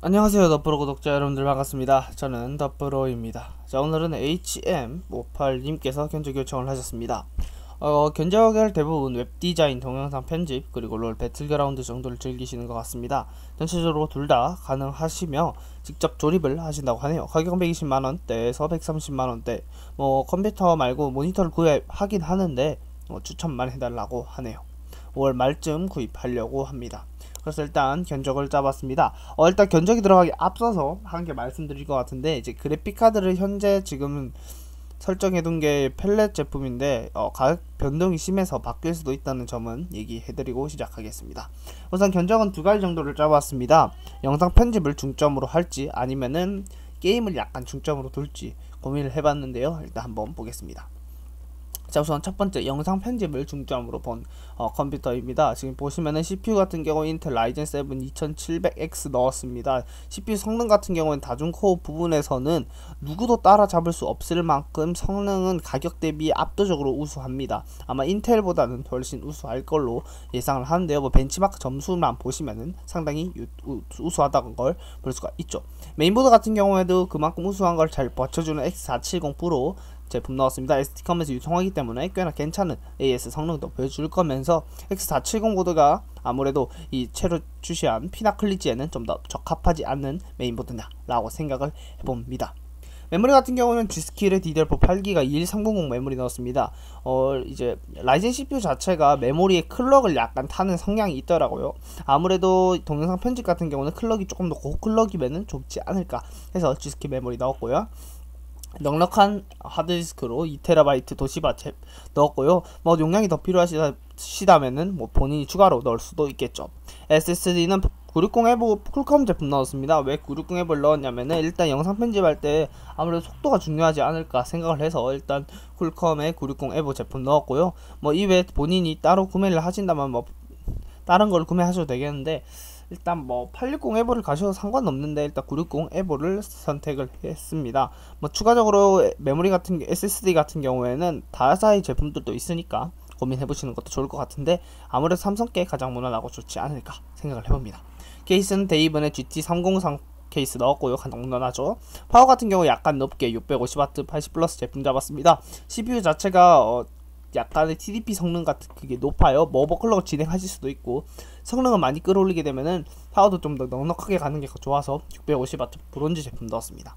안녕하세요 더프로 구독자 여러분들 반갑습니다 저는 더프로입니다 자 오늘은 HM58님께서 견적 요청을 하셨습니다 어, 견적을 대부분 웹디자인, 동영상 편집, 그리고 롤 배틀그라운드 정도를 즐기시는 것 같습니다. 전체적으로 둘 다 가능하시며 직접 조립을 하신다고 하네요. 가격은 120만원대에서 130만원대 뭐 컴퓨터 말고 모니터를 구입하긴 하는데 어, 추천만 해달라고 하네요. 5월 말쯤 구입하려고 합니다. 그래서 일단 견적을 짜봤습니다. 어, 일단 견적이 들어가기 앞서서 한 개 말씀드릴 것 같은데 이제 그래픽 카드를 현재 지금 설정해둔 게 펠렛 제품인데 어, 가격 변동이 심해서 바뀔 수도 있다는 점은 얘기해드리고 시작하겠습니다. 우선 견적은 두 가지 정도를 짜봤습니다. 영상 편집을 중점으로 할지 아니면은 게임을 약간 중점으로 둘지 고민을 해봤는데요. 일단 한번 보겠습니다. 자 우선 첫 번째 영상 편집을 중점으로 본 어, 컴퓨터입니다. 지금 보시면은 CPU 같은 경우 인텔 라이젠 7 2700X 넣었습니다. CPU 성능 같은 경우는 다중코어 부분에서는 누구도 따라잡을 수 없을 만큼 성능은 가격 대비 압도적으로 우수합니다. 아마 인텔보다는 훨씬 우수할 걸로 예상을 하는데요. 뭐 벤치마크 점수만 보시면은 상당히 유, 우, 우수하다는 걸 볼 수가 있죠. 메인보드 같은 경우에도 그만큼 우수한 걸 잘 버텨주는 X470 프로 제품 나왔습니다. SD컴에서 유통하기 때문에 꽤나 괜찮은 AS 성능도 보여줄 거면서 X470 보드가 아무래도 이 채로 출시한 피나클리지에는 좀 더 적합하지 않는 메인보드냐라고 생각을 해봅니다. 메모리 같은 경우는 G스킬의 DDR4 8기가 21300 메모리 넣었습니다. 어, 이제 라이젠 CPU 자체가 메모리에 클럭을 약간 타는 성향이 있더라고요. 아무래도 동영상 편집 같은 경우는 클럭이 조금 더 고클럭이면은 좋지 않을까 해서 G스킬 메모리 넣었고요. 넉넉한 하드디스크로 2TB 도시바 탭 넣었고요. 뭐 용량이 더 필요하시다면은 뭐 본인이 추가로 넣을 수도 있겠죠. SSD는 960 에보 쿨컴 제품 넣었습니다. 왜 960 에보를 넣었냐면은 일단 영상 편집할 때 아무래도 속도가 중요하지 않을까 생각을 해서 일단 쿨컴의 960 에보 제품 넣었고요. 뭐 이외에 본인이 따로 구매를 하신다면 뭐 다른 걸 구매하셔도 되겠는데 일단 뭐 860 에보를 가셔도 상관없는데 일단 960 에보를 선택을 했습니다. 뭐 추가적으로 메모리 같은 SSD 같은 경우에는 다사의 제품들도 있으니까 고민해 보시는 것도 좋을 것 같은데 아무래도 삼성께 가장 무난하고 좋지 않을까 생각을 해봅니다. 케이스는 데이븐의 GT303 케이스 넣었고요. 무난하죠. 파워 같은 경우 약간 높게 650W 80 플러스 제품 잡았습니다. CPU 자체가 어, 약간의 TDP 성능 같은 그게 높아요. 뭐 오버클럭 진행하실 수도 있고 성능을 많이 끌어올리게 되면은 파워도 좀 더 넉넉하게 가는 게 좋아서 650W 브론즈 제품 넣었습니다.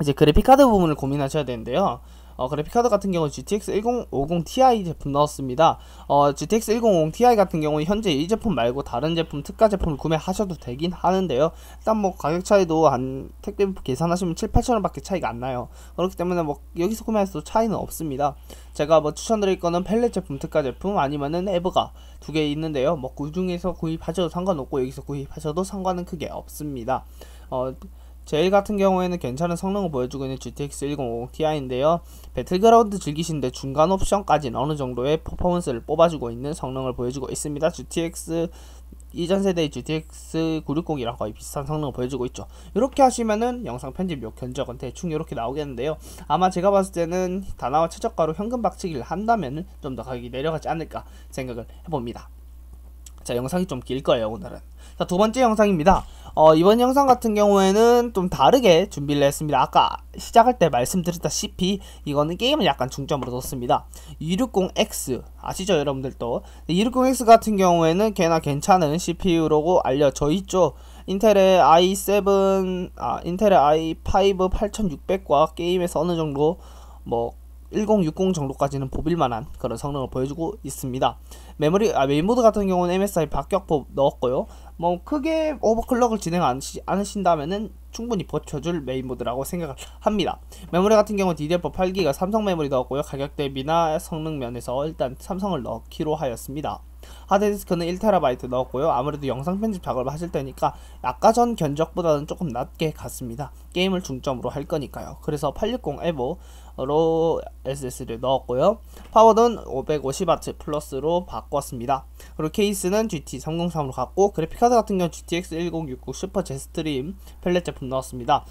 이제 그래픽 카드 부분을 고민하셔야 되는데요. 어, 그래픽카드 같은 경우 GTX 1050 Ti 제품 넣었습니다. 어, GTX 1050 Ti 같은 경우는 현재 이 제품 말고 다른 제품 특가 제품을 구매하셔도 되긴 하는데요. 일단 뭐 가격 차이도 한 택배 계산하시면 7, 8천원 밖에 차이가 안 나요. 그렇기 때문에 뭐 여기서 구매해도 차이는 없습니다. 제가 뭐 추천드릴 거는 펠렛 제품 특가 제품 아니면은 에버가 두 개 있는데요. 뭐 그 중에서 구입하셔도 상관없고 여기서 구입하셔도 상관은 크게 없습니다. 어, 제일 같은 경우에는 괜찮은 성능을 보여주고 있는 GTX 1050 Ti인데요. 배틀그라운드 즐기시는데 중간 옵션까지는 어느 정도의 퍼포먼스를 뽑아주고 있는 성능을 보여주고 있습니다. GTX 이전 세대의 GTX 960이랑 거의 비슷한 성능을 보여주고 있죠. 이렇게 하시면은 영상 편집 요 견적은 대충 이렇게 나오겠는데요. 아마 제가 봤을 때는 다나와 최저가로 현금 박치기를 한다면은 좀 더 가격이 내려가지 않을까 생각을 해봅니다. 자, 영상이 좀 길 거예요, 오늘은. 자, 두 번째 영상입니다. 어, 이번 영상 같은 경우에는 좀 다르게 준비를 했습니다. 아까 시작할 때 말씀드렸다시피 이거는 게임을 약간 중점으로 뒀습니다. 260X 아시죠 여러분들도 260X 같은 경우에는 꽤나 괜찮은 CPU라고 알려져 있죠. 인텔의 i7 아 인텔의 i5 8600과 게임에서 어느 정도 뭐 1060 정도까지는 보빌만한 그런 성능을 보여주고 있습니다. 메모리 아, 메인보드 같은 경우는 MSI 박격법 넣었고요. 뭐 크게 오버클럭을 진행 않으신다면은 충분히 버텨줄 메인보드라고 생각을 합니다. 메모리 같은 경우 DDR4 8기가 삼성 메모리 넣었고요. 가격 대비나 성능 면에서 일단 삼성을 넣기로 하였습니다. 하드디스크는 1TB 넣었고요. 아무래도 영상 편집 작업을 하실 때니까 아까 전 견적보다는 조금 낮게 갔습니다. 게임을 중점으로 할 거니까요. 그래서 860 에보 로 SSD를 넣었고요. 파워는 550W 플러스로 바꿨습니다. 그리고 케이스는 GT303으로 갔고 그래픽카드 같은 경우 GTX 1060 슈퍼 제스트림 펠렛 제품 넣었습니다.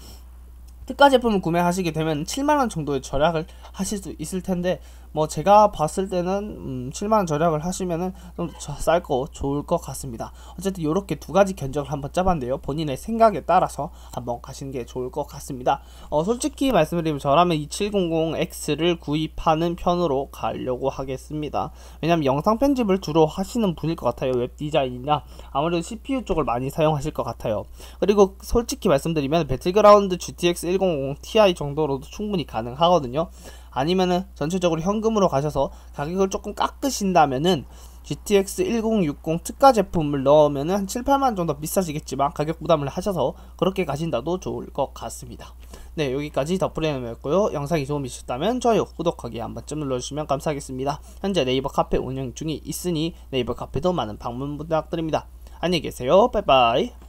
특가 제품을 구매하시게 되면 7만원 정도의 절약을 하실 수 있을 텐데 뭐 제가 봤을 때는 음, 7만원 절약을 하시면은 좀 쌀 거 좋을 것 같습니다. 어쨌든 이렇게 두 가지 견적을 한번 짜봤는데요. 본인의 생각에 따라서 한번 가시는 게 좋을 것 같습니다. 어, 솔직히 말씀드리면 저라면 2700X를 구입하는 편으로 가려고 하겠습니다. 왜냐면 영상 편집을 주로 하시는 분일 것 같아요. 웹 디자인이나 아무래도 CPU 쪽을 많이 사용하실 것 같아요. 그리고 솔직히 말씀드리면 배틀그라운드 GTX 1050 Ti 정도로도 충분히 가능하거든요. 아니면은 전체적으로 현금으로 가셔서 가격을 조금 깎으신다면은 GTX 1060 특가 제품을 넣으면은 한 7, 8만 정도 비싸지겠지만 가격 부담을 하셔서 그렇게 가신다도 좋을 것 같습니다. 네, 여기까지 덧브레이너였고요. 영상이 도움이셨다면 좋아요, 구독하기 한 번쯤 눌러주시면 감사하겠습니다. 현재 네이버 카페 운영 중이 있으니 네이버 카페도 많은 방문 부탁드립니다. 안녕히 계세요. 빠이빠이.